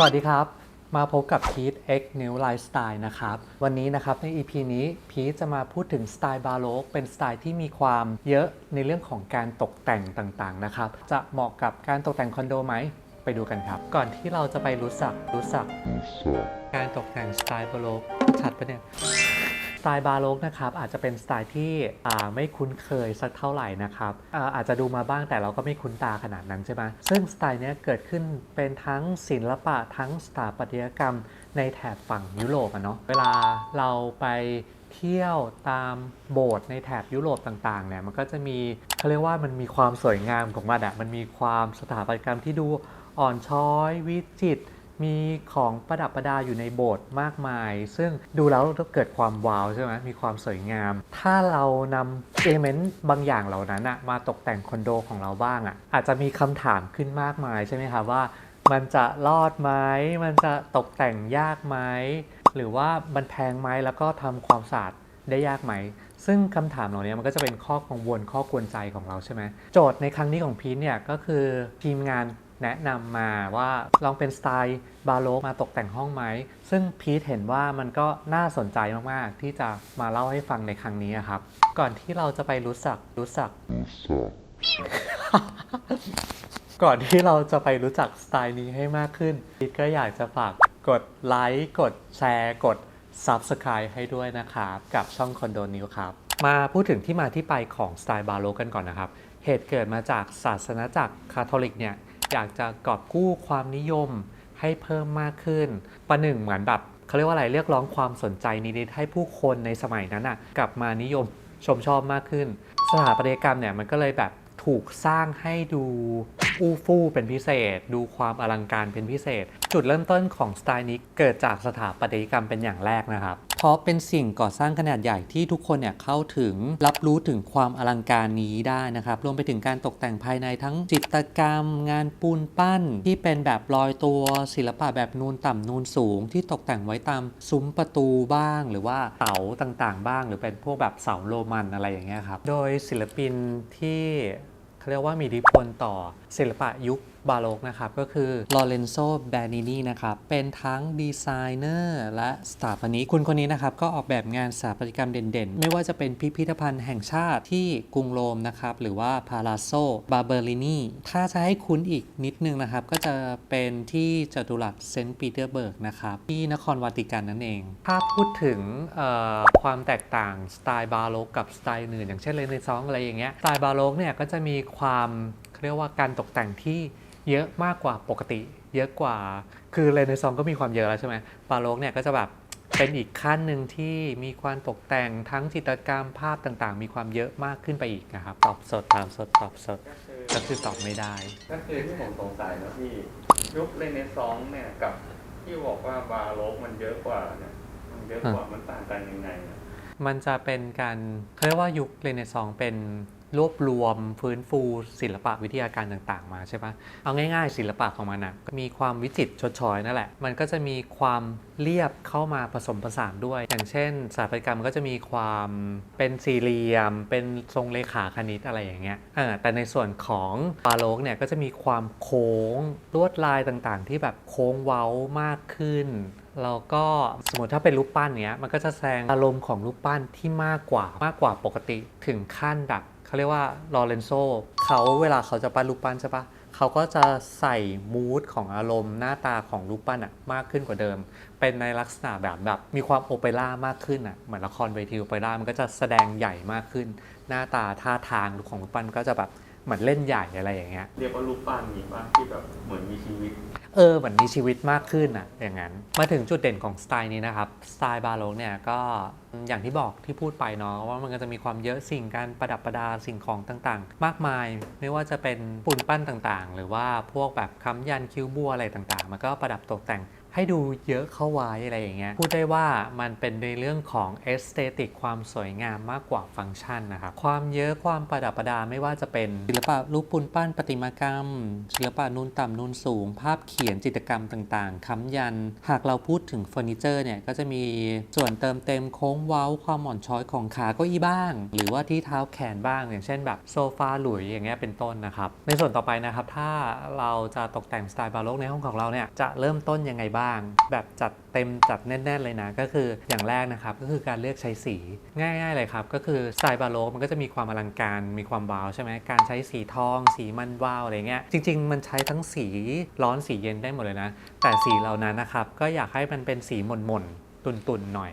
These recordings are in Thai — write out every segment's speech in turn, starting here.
สวัสดีครับ มาพบกับพีท X New Lifestyle นะครับ วันนี้นะครับใน EP นี้พีทจะมาพูดถึงสไตล์บาโลกเป็นสไตล์ที่มีความเยอะในเรื่องของการตกแต่งต่างๆนะครับ จะเหมาะกับการตกแต่งคอนโดไหม ไปดูกันครับ ก่อนที่เราจะไปรู้สักรู้สัก การตกแต่งสไตล์บาโลกชัดปะเนี่ย สไตล์บาโลกนะครับอาจจะเป็นสไตล์ที่ไม่คุ้นเคยสักเท่าไหร่นะครับอาจจะดูมาบ้างแต่เราก็ไม่คุ้นตาขนาดนั้นใช่ไหมซึ่งสไตล์นี้เกิดขึ้นเป็นทั้งศิลปะทั้งสถาปัตยกรรมในแถบฝั่งยุโรปอะเนาะเวลาเราไปเที่ยวตามโบสถ์ในแถบยุโรปต่างๆเนี่ยมันก็จะมีเขาเรียกว่ามันมีความสวยงามของมันอะมันมีความสถาปัตยกรรมที่ดูอ่อนช้อยวิจิตร มีของประดับประดาอยู่ในโบสถ์มากมาย ซึ่งดูแล้วก็เกิดความว้าวใช่ไหมมีความสวยงาม ถ้าเรานำเอเมนต์บางอย่างเหล่านั้นอะมาตกแต่งคอนโดของเราบ้างอะอาจจะมีคำถามขึ้นมากมายใช่ไหมคะว่า มันจะรอดไหมมันจะตกแต่งยากไหมหรือว่ามันแพงไหมแล้วก็ทำความสะอาดได้ยากไหม ซึ่งคำถามเหล่านี้มันก็จะเป็นข้อกังวลข้อกวนใจของเราใช่ไหมโจทย์ในครั้งนี้ของพีทเนี่ยก็คือทีมงาน แนะนำมาว่าลองเป็นสไตล์บาโลกมาตกแต่งห้องไหม ซึ่งพีทเห็นว่ามันก็น่าสนใจมาก ๆ ที่จะมาเล่าให้ฟังในครั้งนี้ครับ ก่อนที่เราจะไปรู้จักรู้จัก ก่อนที่เราจะไปรู้จักสไตล์นี้ให้มากขึ้นพีทก็อยากจะฝากกดไลค์กดแชร์กด Subscribe ให้ด้วยนะครับ กับช่องคอนโดนิวครับ มาพูดถึงที่มาที่ไปของสไตล์บาโลกันก่อนนะครับ เหตุเกิดมาจากศาสนาจักรคาทอลิกเนี่ย อยากจะกอบกู้ความนิยมให้เพิ่มมากขึ้น ประหนึ่งเหมือนแบบเขาเรียกว่าอะไรเรียกร้องความสนใจนิดๆให้ผู้คนในสมัยนั้นอะกลับมานิยมชมชอบมากขึ้น สถาปัตยกรรมเนี่ยมันก็เลยแบบถูกสร้างให้ดูอู้ฟู่เป็นพิเศษ ดูความอลังการเป็นพิเศษ จุดเริ่มต้นของสไตล์นี้เกิดจากสถาปัตยกรรมเป็นอย่างแรกนะครับ เพราะเป็นสิ่งก่อสร้างขนาดใหญ่ที่ทุกคนเนี่ยเข้าถึงรับรู้ถึงความอลังการนี้ได้นะครับ รวมไปถึงการตกแต่งภายในทั้งจิตรกรรม งานปูนปั้น ที่เป็นแบบลอยตัวศิลปะแบบนูนต่ำนูนสูง ที่ตกแต่งไว้ตามซุ้มประตูบ้าง หรือว่าเสาต่างๆ บ้าง หรือเป็นพวกแบบเสาโรมันอะไรอย่างเงี้ยครับโดยศิลปินที่เขาเรียกว่ามีอิทธิพลต่อศิลปะยุคบาโลกนะครับ ก็คือลอเรนโซแบนินีนะครับ เป็นทั้งดีไซเนอร์และสถาปนิกคุณคนนี้นะครับ ก็ออกแบบงานสถาปัตยกรรมเด่นๆ ไม่ว่าจะเป็นพิพิธภัณฑ์แห่งชาติที่กรุงโรมนะครับ หรือว่าพาราโซบาเบอร์ลินีถ้าจะให้คุ้นอีกนิดนึงนะครับ ก็จะเป็นที่จตุรัสเซนต์ปีเตอร์เบิร์กนะครับ ที่นครวาติกันนั่นเอง ถ้าพูดถึงความแตกต่างสไตล์บาโลกกับสไตล์อื่นอย่างเช่นเรเนซองส์อะไรอย่างเงี้ยสไตล์บาโลกเนี่ยก็จะมีความเรียกว่าการตกแต่งที่ เยอะมากกว่าปกติ เยอะกว่า คือเรเนซองส์ก็มีความเยอะแล้วใช่ไหมบาโลกเนี่ยก็จะแบบเป็นอีกขั้นหนึ่งที่มีความตกแต่งทั้งจิตรกรรมภาพต่างๆ มีความเยอะมากขึ้นไปอีกนะครับ ตอบสดถามสด ตอบสดก็คือก็คือตอบไม่ได้ ก็คือที่ผมสงสัยนะพี่ยุคเรเนซองส์เนี่ยกับที่บอกว่าบาโรกมันเยอะกว่าเนี่ยมันเยอะกว่ามันต่างกันยังไงอะมันจะเป็นการเขาเรียกว่ายุคเรเนซองส์เป็น รวบรวมฟื้นฟูศิลปะวิทยาการต่างๆ มาใช่ปะเอาง่ายๆ ศิลปะของมันนะมีความวิจิตรชดชอยนั่นแหละ มันก็จะมีความเรียบเข้ามาผสมผสานด้วย อย่างเช่นสถาปัตยกรรมมันก็จะมีความเป็นสี่เหลี่ยม เป็นทรงเลขาคณิตอะไรอย่างเงี้ยแต่ในส่วนของบาโลกเนี่ยก็จะมีความโค้งลวดลายต่างๆ ที่แบบโค้งเว้ามากขึ้นแล้วก็สมมติถ้าเป็นรูปปั้นเนี้ยมันก็จะแสดงอารมณ์ของรูปปั้นที่มากกว่ามากกว่าปกติถึงขั้นแบบ เขาเรียกว่าลอเรนโซเขาเวลาเขาจะปั้นรูปปั้นใช่ปะเขาก็จะใส่มูดของอารมณ์หน้าตาของรูปปั้นอะมากขึ้นกว่าเดิม เป็นในลักษณะแบบแบบมีความโอเปร่ามากขึ้นอะเหมือนละครเวทีโอเปร่ามันก็จะแสดงใหญ่มากขึ้น หน้าตาท่าทางของรูปปั้นก็จะแบบเหมือนเล่นใหญ่อะไรอย่างเงี้ย เรียกว่ารูปปั้นนี่บ้างที่แบบเหมือนมีชีวิต เออเหมือนมีชีวิตมากขึ้นอะอย่างนั้น มาถึงจุดเด่นของสไตล์นี้นะครับ สไตล์บาโลกเนี่ยก็อย่างที่บอกที่พูดไปเนาะว่ามันก็จะมีความเยอะสิ่งการประดับประดาสิ่งของต่างๆ มากมาย ไม่ว่าจะเป็นปูนปั้นต่างๆ หรือว่าพวกแบบคำยันคิ้วบัวอะไรต่างๆ มันก็ประดับตกแต่ง ให้ดูเยอะเข้าไว้อะไรอย่างเงี้ยพูดได้ว่ามันเป็นในเรื่องของเอสเตติกความสวยงามมากกว่าฟังก์ชันนะครับความเยอะความประดับประดาไม่ว่าจะเป็นศิลปะรูปปูนปั้นประติมากรรม ศิลปะนูนต่ำนูนสูง ภาพเขียนจิตรกรรมต่างๆค้ำยัน หากเราพูดถึงเฟอร์นิเจอร์เนี่ยก็จะมีส่วนเติมเต็มโค้งเว้าความหม่อนช้อยของขาก้าอี้บ้าง หรือว่าที่เท้าแขนบ้าง อย่างเช่นแบบโซฟาหลุยอย่างเงี้ยเป็นต้นนะครับในส่วนต่อไปนะครับถ้าเราจะตกแต่งสไตล์บาโลกในห้องของเราเนี่ยจะเริ่มต้นยังไงบ้างแบบจัดเต็มจัดแน่น ๆ เลยนะ ก็คืออย่างแรกนะครับ ก็คือการเลือกใช้สีง่าย ๆ เลยครับ ก็คือสไตล์บาโลกมันก็จะมีความอลังการมีความว้าวใช่ไหมการใช้สีทอง สีมันว้าวอะไรเงี้ยจริง ๆ มันใช้ทั้งสีร้อนสีเย็นได้หมดเลยนะ แต่สีเหล่านั้นนะครับก็อยากให้มันเป็นสีหม่นๆตุ่นๆหน่อย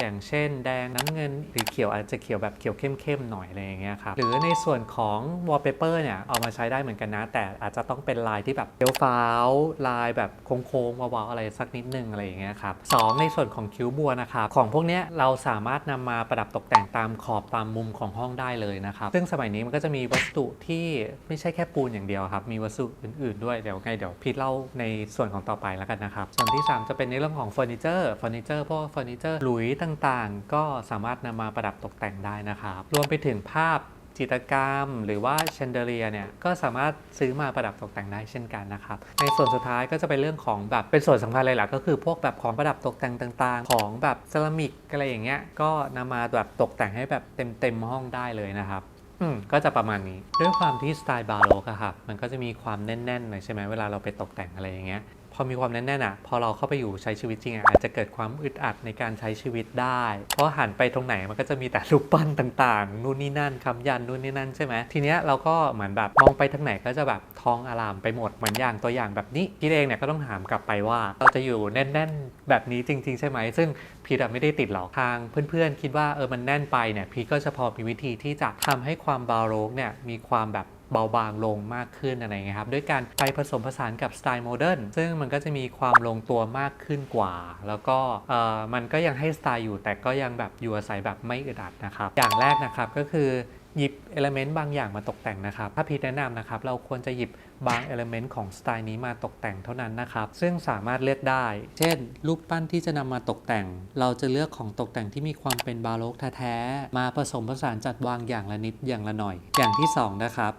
อย่างเช่นแดงน้ำเงินหรือเขียวอาจจะเขียวแบบเขียวเข้มๆหน่อยอะไรอย่างเงี้ยครับหรือในส่วนของ wallpaper เนี่ยเอามาใช้ได้เหมือนกันนะ แต่อาจจะต้องเป็นลายที่แบบเฟี้ยวฟ้าวลายแบบโค้งๆวาวๆอะไรสักนิดนึงอะไรอย่างเงี้ยครับสองในส่วนของคิ้วบัวนะครับของพวกเนี้ยเราสามารถนำมาประดับตกแต่งตามขอบตามมุมของห้องได้เลยนะครับซึ่งสมัยนี้มันก็จะมีวัสดุที่ไม่ใช่แค่ปูนอย่างเดียวครับมีวัสดุอื่นๆด้วยเดี๋ยวไงเดี๋ยวพีทเล่าในส่วนของต่อไปแล้วกันนะครับส่วนที่สามจะเป็นในเรื่องของเฟอร์นิเจอร์เฟอร์นิเจอร์พวกเฟอร์นิเจอร์หลุยต่างๆ ก็สามารถนำมาประดับตกแต่งได้นะครับ รวมไปถึงภาพจิตรกรรม หรือว่าแชนเดเลียเนี่ยก็สามารถซื้อมาประดับตกแต่งได้เช่นกันนะครับ ในส่วนสุดท้ายก็จะเป็นเรื่องของแบบเป็นส่วนสำคัญเลยหละก็คือพวกแบบของประดับตกแต่งต่างๆ ของแบบเซรามิกอะไรอย่างเงี้ยก็นำมาแบบตกแต่งให้แบบเต็มๆห้องได้เลยนะครับอืมก็จะประมาณนี้ ด้วยความที่สไตล์บาโลกอะครับ มันก็จะมีความแน่นๆหน่อยใช่ไหมเวลาเราไปตกแต่งอะไรอย่างเงี้ย พอมีความแน่นๆอะพอเราเข้าไปอยู่ใช้ชีวิตจริงอะอาจจะเกิดความอึดอัดในการใช้ชีวิตได้ เพราะหันไปตรงไหนมันก็จะมีแต่รูปปั้นต่างๆนู่นนี่นั่นคำยันนู่นนี่นั่นใช่ไหมทีเนี้ยเราก็เหมือนแบบมองไปทางไหนก็จะแบบท้องอารามไปหมดเหมือนอย่างตัวอย่างแบบนี้พี่เองเนี่ยก็ต้องถามกลับไปว่า เราจะอยู่แน่น ๆ แบบนี้จริง ๆ ใช่ไหมซึ่งพีทอะไม่ได้ติดหรอกทาง เพื่อนๆคิดว่าเออมันแน่นไปเนี่ยพีก็จะพอมีวิธีที่จะทำให้ความบาโรกเนี่ยมีความแบบ เบาบางลงมากขึ้นอะไรเงี้ยครับด้วยการไปผสมผสานกับสไตล์โมเดิร์นซึ่งมันก็จะมีความลงตัวมากขึ้นกว่า แล้วก็เออมันก็ยังให้สไตล์อยู่ แต่ก็ยังแบบอยู่อาศัยแบบไม่อึดอัดนะครับ อย่างแรกนะครับก็คือหยิบเอลเมนต์บางอย่างมาตกแต่งนะครับ ถ้าพีทแนะนำนะครับ เราควรจะหยิบบางเอลเมนต์ของสไตล์นี้มาตกแต่งเท่านั้นนะครับ ซึ่งสามารถเลือกได้ เช่น รูปปั้นที่จะนำมาตกแต่ง เราจะเลือกของตกแต่งที่มีความเป็นบาโลกแท้ๆมาผสมผสานจัดวางอย่างละนิดอย่างละหน่อย อย่างที่สองนะครับ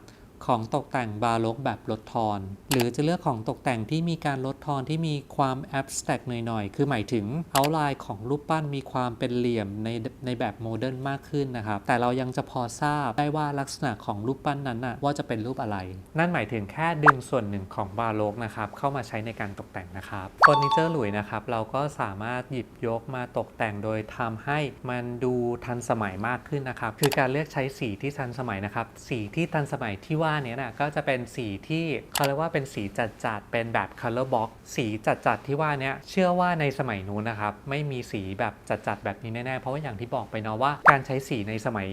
ของตกแต่งบาโลกแบบลดทอน หรือจะเลือกของตกแต่งที่มีการลดทอนที่มีความแอบสแต็กหน่อยๆ คือหมายถึงเอาลายของรูปปั้นมีความเป็นเหลี่ยมในในแบบโมเดิร์นมากขึ้นนะครับ แต่เรายังจะพอทราบได้ว่าลักษณะของรูปปั้นนั้นน่ะว่าจะเป็นรูปอะไร นั่นหมายถึงแค่ดึงส่วนหนึ่งของบาโลกนะครับเข้ามาใช้ในการตกแต่งนะครับเฟอร์นิเจอร์หลุยนะครับเราก็สามารถหยิบยกมาตกแต่งโดยทำให้มันดูทันสมัยมากขึ้นนะครับคือการเลือกใช้สีที่ทันสมัยนะครับสีที่ทันสมัยที่ว่านี้นะก็จะเป็นสีที่เขาเรียกว่าเป็นสีจัดๆเป็นแบบ color box สีจัดๆที่ว่านี้เชื่อว่าในสมัยนู้นนะครับไม่มีสีแบบจัดๆแบบนี้แน่ๆเพราะว่าอย่างที่บอกไปเนาะว่าการใช้สีในสมัย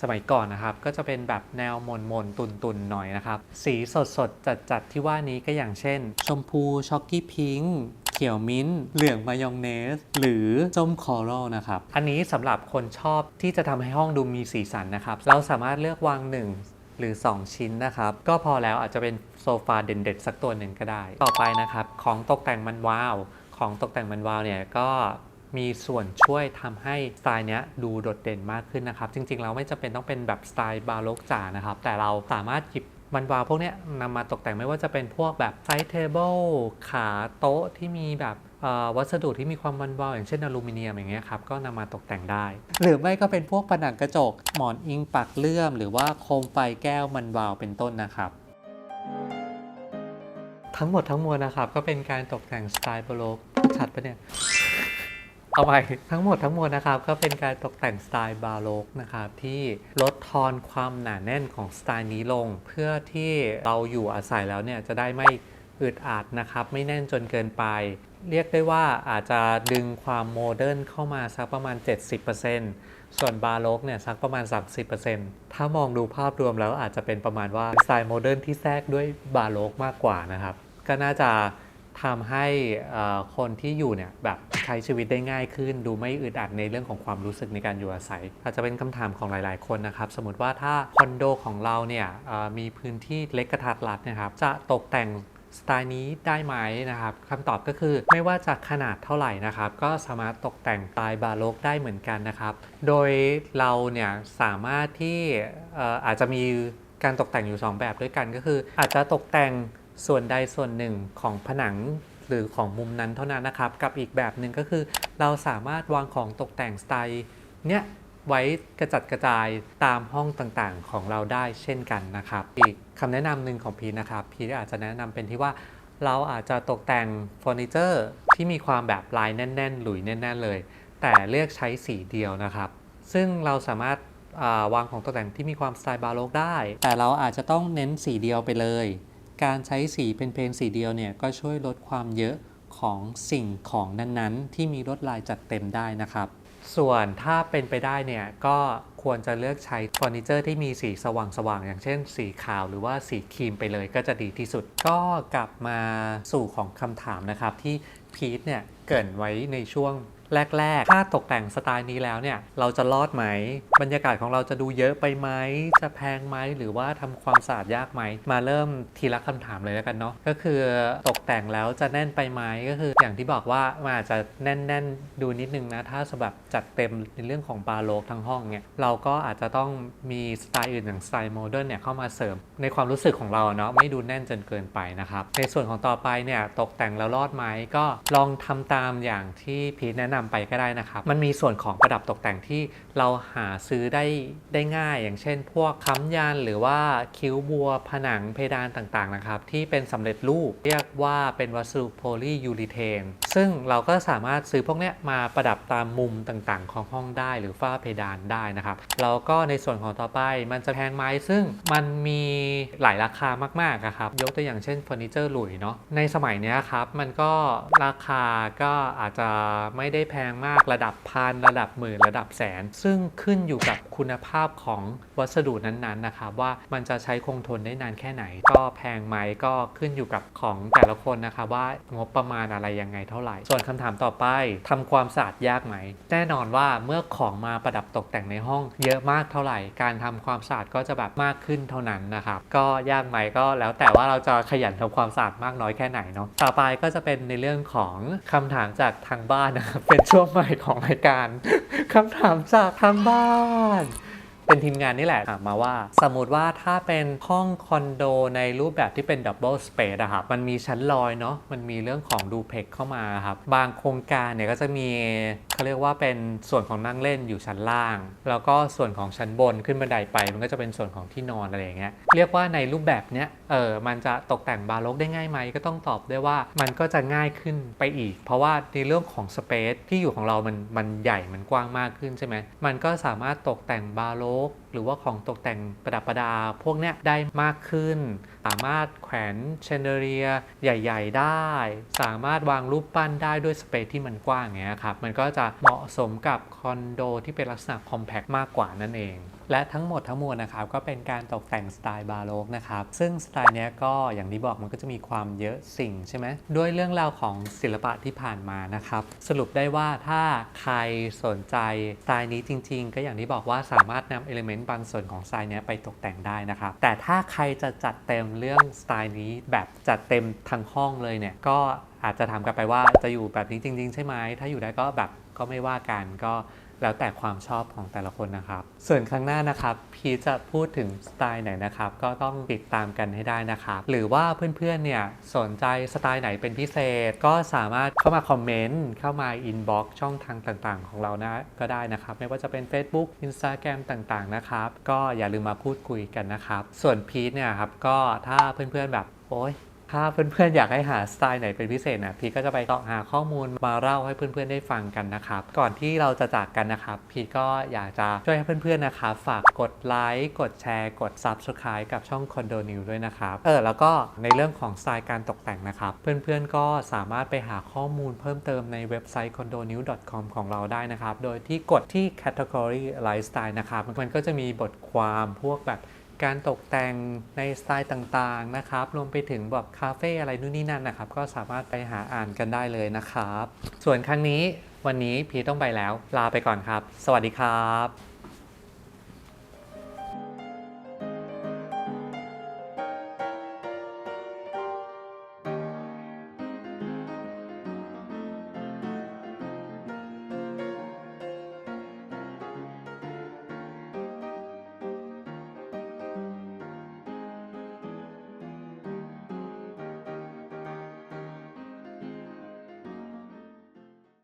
สมัยก่อนนะครับก็จะเป็นแบบแนวมนมนตุนตุนหน่อยนะครับ สีสดสดจัดจัดที่ว่านี้ก็อย่างเช่น ชมพูช็อกกี้พิงค์เขียวมิ้นท์เหลืองมายองเนส หรือส้มคอรัลนะครับ อันนี้สำหรับคนชอบที่จะทำให้ห้องดูมีสีสันนะครับ เราสามารถเลือกวางหนึ่ง หรือ 2 ชิ้นนะครับ ก็พอแล้วอาจจะเป็นโซฟาเด่นๆสักตัวหนึ่งก็ได้ ต่อไปนะครับ ของตกแต่งมันว้าว ของตกแต่งมันว้าวเนี่ยก็มีส่วนช่วยทำให้สไตล์เนี้ยดูโดดเด่นมากขึ้นนะครับ จริงๆ เราไม่จำเป็นต้องเป็นแบบสไตล์บาโลกจ๋านะครับ แต่เราสามารถหยิบมันวาวพวกเนี้ยนำมาตกแต่งไม่ว่าจะเป็นพวกแบบไซส์เทเบิลขาโต๊ะที่มีแบบ วัสดุที่มีความมันวาวอย่างเช่นอลูมิเนียมอย่างเงี้ยครับก็นำมาตกแต่งได้ หรือไม่ก็เป็นพวกผนังกระจก หมอนอิงปักเลื่อม หรือว่าโคมไฟแก้วมันวาวเป็นต้นนะครับ ทั้งหมดทั้งมวลนะครับ ก็เป็นการตกแต่งสไตล์บาโลกชัดปะเนี่ยเอาไปทั้งหมดทั้งมวลนะครับ ก็เป็นการตกแต่งสไตล์บาโลกนะครับ ที่ลดทอนความหนาแน่นของสไตล์นี้ลง เพื่อที่เราอยู่อาศัยแล้วเนี่ยจะได้ไม่ อึดอัดนะครับไม่แน่นจนเกินไป เรียกได้ว่าอาจจะดึงความโมเดิร์นเข้ามาสักประมาณ 70%ส่วนบาโลกเนี่ยสักประมาณ 30%ถ้ามองดูภาพรวมแล้วอาจจะเป็นประมาณว่าสไตล์โมเดิร์นที่แทรกด้วยบาโลกมากกว่านะครับ ก็น่าจะทำให้คนที่อยู่เนี่ยแบบใช้ชีวิตได้ง่ายขึ้น ดูไม่อึดอัดในเรื่องของความรู้สึกในการอยู่อาศัย อาจจะเป็นคำถามของหลาย ๆ คนนะครับ สมมติว่าถ้าคอนโดของเราเนี่ยมีพื้นที่เล็กกระทัดรัดนะครับจะตกแต่ง สไตล์นี้ได้ไหมนะครับคำตอบก็คือไม่ว่าจะขนาดเท่าไหร่นะครับ ก็สามารถตกแต่งสไตล์บาโลกได้เหมือนกันนะครับ โดยเราเนี่ยสามารถที่เอ่ออาจจะมีการตกแต่งอยู่ 2 แบบด้วยกันก็คือ อาจจะตกแต่งส่วนใดส่วนหนึ่งของผนังหรือของมุมนั้นเท่านั้นนะครับ กับอีกแบบหนึ่งก็คือ เราสามารถวางของตกแต่งสไตล์เนี้ย ไว้กระจัดกระจายตามห้องต่างๆ ของเราได้เช่นกันนะครับ อีกคำแนะนำหนึ่งของพีนะครับ พีอาจจะแนะนำเป็นที่ว่าเราอาจจะตกแต่งเฟอร์นิเจอร์ที่มีความแบบลายแน่น ๆ หลุยแน่น ๆ เลย แต่เลือกใช้สีเดียวนะครับ ซึ่งเราสามารถวางของตกแต่งที่มีความสไตล์บาโลกได้ แต่เราอาจจะต้องเน้นสีเดียวไปเลย การใช้สีเป็นเพลนสีเดียวเนี่ยก็ช่วยลดความเยอะของสิ่งของนั้นๆ ที่มีลวดลายจัดเต็มได้นะครับ ส่วนถ้าเป็นไปได้เนี่ยก็ควรจะเลือกใช้เฟอร์นิเจอร์ที่มีสีสว่างๆ อย่างเช่นสีขาวหรือว่าสีครีมไปเลยก็จะดีที่สุด ก็กลับมาสู่ของคำถามนะครับที่พีทเนี่ยเกินไว้ในช่วง แรกๆ ถ้าตกแต่งสไตล์นี้แล้วเนี่ย เราจะรอดไหม บรรยากาศของเราจะดูเยอะไปไหม จะแพงไหม หรือว่าทำความสะอาดยากไหม มาเริ่มทีละคำถามเลยแล้วกันเนาะ ก็คือตกแต่งแล้วจะแน่นไปไหม ก็คืออย่างที่บอกว่ามันอาจจะแน่นๆ ดูนิดนึงนะ ถ้าสำหรับจัดเต็มในเรื่องของบาโลกทั้งห้องเนี่ย เราก็อาจจะต้องมีสไตล์อื่นอย่างสไตล์โมเดิร์นเนี่ยเข้ามาเสริมในความรู้สึกของเราเนาะ ไม่ดูแน่นจนเกินไปนะครับ ในส่วนของต่อไปเนี่ยตกแต่งแล้วรอดไหมก็ลองทำตามอย่างที่พีทแนะนำไปก็ได้นะครับ มันมีส่วนของประดับตกแต่งที่เราหาซื้อได้ได้ง่าย อย่างเช่น พวกค้ำยันหรือว่าคิ้วบัวผนังเพดานต่างๆนะครับ ที่เป็นสำเร็จรูปเรียกว่าเป็นวัสดุโพลียูริเทนซึ่งเราก็สามารถซื้อพวกเนี้ยมาประดับตามมุมต่างๆ ของห้องได้หรือฝ้าเพดานได้นะครับแล้วก็ในส่วนของต่อไปมันจะแพงไหมซึ่งมันมีหลายราคามากๆอะครับยกตัวอย่างเช่นเฟอร์นิเจอร์หลุยเนาะในสมัยนี้ครับมันก็ราคาก็อาจจะไม่ได้แพงมากระดับพันระดับหมื่นระดับแสน ซึ่งขึ้นอยู่กับคุณภาพของวัสดุนั้นๆนะครับว่ามันจะใช้คงทนได้นานแค่ไหน ก็แพงไหมก็ขึ้นอยู่กับของแต่ละคนนะครับว่างบประมาณอะไรยังไงเท่าไหร่ ส่วนคำถามต่อไปทำความสะอาดยากไหม แน่นอนว่าเมื่อของมาประดับตกแต่งในห้อง เยอะมากเท่าไหร่ การทำความสะอาดก็จะแบบมากขึ้นเท่านั้นนะครับก็ยากไหมก็แล้วแต่ว่าเราจะขยันทำความสะอาดมากน้อยแค่ไหนเนาะต่อไปก็จะเป็นในเรื่องของคำถามจากทางบ้านนะครับเป็นช่วงใหม่ของรายการคำถามจากทางบ้าน เป็นทีมงานนี่แหละถามมาว่า สมมติว่าถ้าเป็นห้องคอนโดในรูปแบบที่เป็นดับเบิลสเปซอะครับ มันมีชั้นลอยเนาะ มันมีเรื่องของดูเพกเข้ามาครับ บางโครงการเนี่ยก็จะมีเขาเรียกว่าเป็นส่วนของนั่งเล่นอยู่ชั้นล่าง แล้วก็ส่วนของชั้นบนขึ้นบันไดไป มันก็จะเป็นส่วนของที่นอนอะไรอย่างเงี้ย เรียกว่าในรูปแบบเนี้ย ออมันจะตกแต่งบาโลกได้ง่ายไหมก็ต้องตอบได้ว่ามันก็จะง่ายขึ้นไปอีก เพราะว่าในเรื่องของสเปซที่อยู่ของเรามันมันใหญ่มันกว้างมากขึ้นใช่ไหมมันก็สามารถตกแต่งบาโลกหรือว่าของตกแต่งประดับประดา พวกเนี้ยได้มากขึ้น สามารถแขวนเชนเดเรียใหญ่ ๆ ได้ สามารถวางรูปปั้นได้ด้วยสเปซที่มันกว้างอย่างเงี้ยครับมันก็จะเหมาะสมกับคอนโดที่เป็นลักษณะคอมแพคมากกว่านั่นเอง และทั้งหมดทั้งมวลนะครับก็เป็นการตกแต่งสไตล์บาโลกนะครับซึ่งสไตล์นี้ก็อย่างที่บอกมันก็จะมีความเยอะสิ่งใช่ไหมด้วยเรื่องราวของศิลปะที่ผ่านมานะครับสรุปได้ว่าถ้าใครสนใจสไตล์นี้จริง ๆ ก็อย่างที่บอกว่าสามารถนำเอลิเมนต์บางส่วนของสไตล์นี้ไปตกแต่งได้นะครับแต่ถ้าใครจะจัดเต็มเรื่องสไตล์นี้แบบจัดเต็มทั้งห้องเลยเนี่ยก็อาจจะถามกลับไปว่าจะอยู่แบบนี้จริง ๆ ใช่ไหมถ้าอยู่ได้ก็แบบก็ไม่ว่ากันก็ แล้วแต่ความชอบของแต่ละคนนะครับ ส่วนครั้งหน้านะครับพีจะพูดถึงสไตล์ไหนนะครับ ก็ต้องติดตามกันให้ได้นะครับ หรือว่าเพื่อนๆเนี่ยสนใจสไตล์ไหนเป็นพิเศษ ก็สามารถเข้ามาคอมเมนต์เข้ามาอินบ็อกซ์ช่องทางต่างๆ ของเรานะก็ได้นะครับ ไม่ว่าจะเป็น Facebook Instagram ต่างๆนะครับ ก็อย่าลืมมาพูดคุยกันนะครับ ส่วนพีชเนี่ยครับก็ถ้าเพื่อนๆแบบโอ๊ย ถ้าเพื่อนๆอยากให้หาสไตล์ไหนเป็นพิเศษนะพีทก็จะไปต่อหาข้อมูลมาเล่าให้เพื่อนๆได้ฟังกันนะครับ ก่อนที่เราจะจากกันนะครับ พีทก็อยากจะช่วยให้เพื่อนๆนะครับฝากกดไลค์กดแชร์ กด Subscribe กับช่อง Condo New ด้วยนะครับเออแล้วก็ในเรื่องของสไตล์การตกแต่งนะครับ เพื่อนๆก็สามารถไปหาข้อมูลเพิ่มเติมในเว็บไซต์ condonew.com ของเราได้นะครับ โดยที่กดที่ category lifestyle นะครับมันก็จะมีบทความพวกแบบ การตกแต่งในสไตล์ต่างๆนะครับ รวมไปถึงแบบคาเฟ่อะไรนู่นนี่นั่นนะครับ ก็สามารถไปหาอ่านกันได้เลยนะครับ ส่วนครั้งนี้วันนี้พีทต้องไปแล้วลาไปก่อนครับ สวัสดีครับ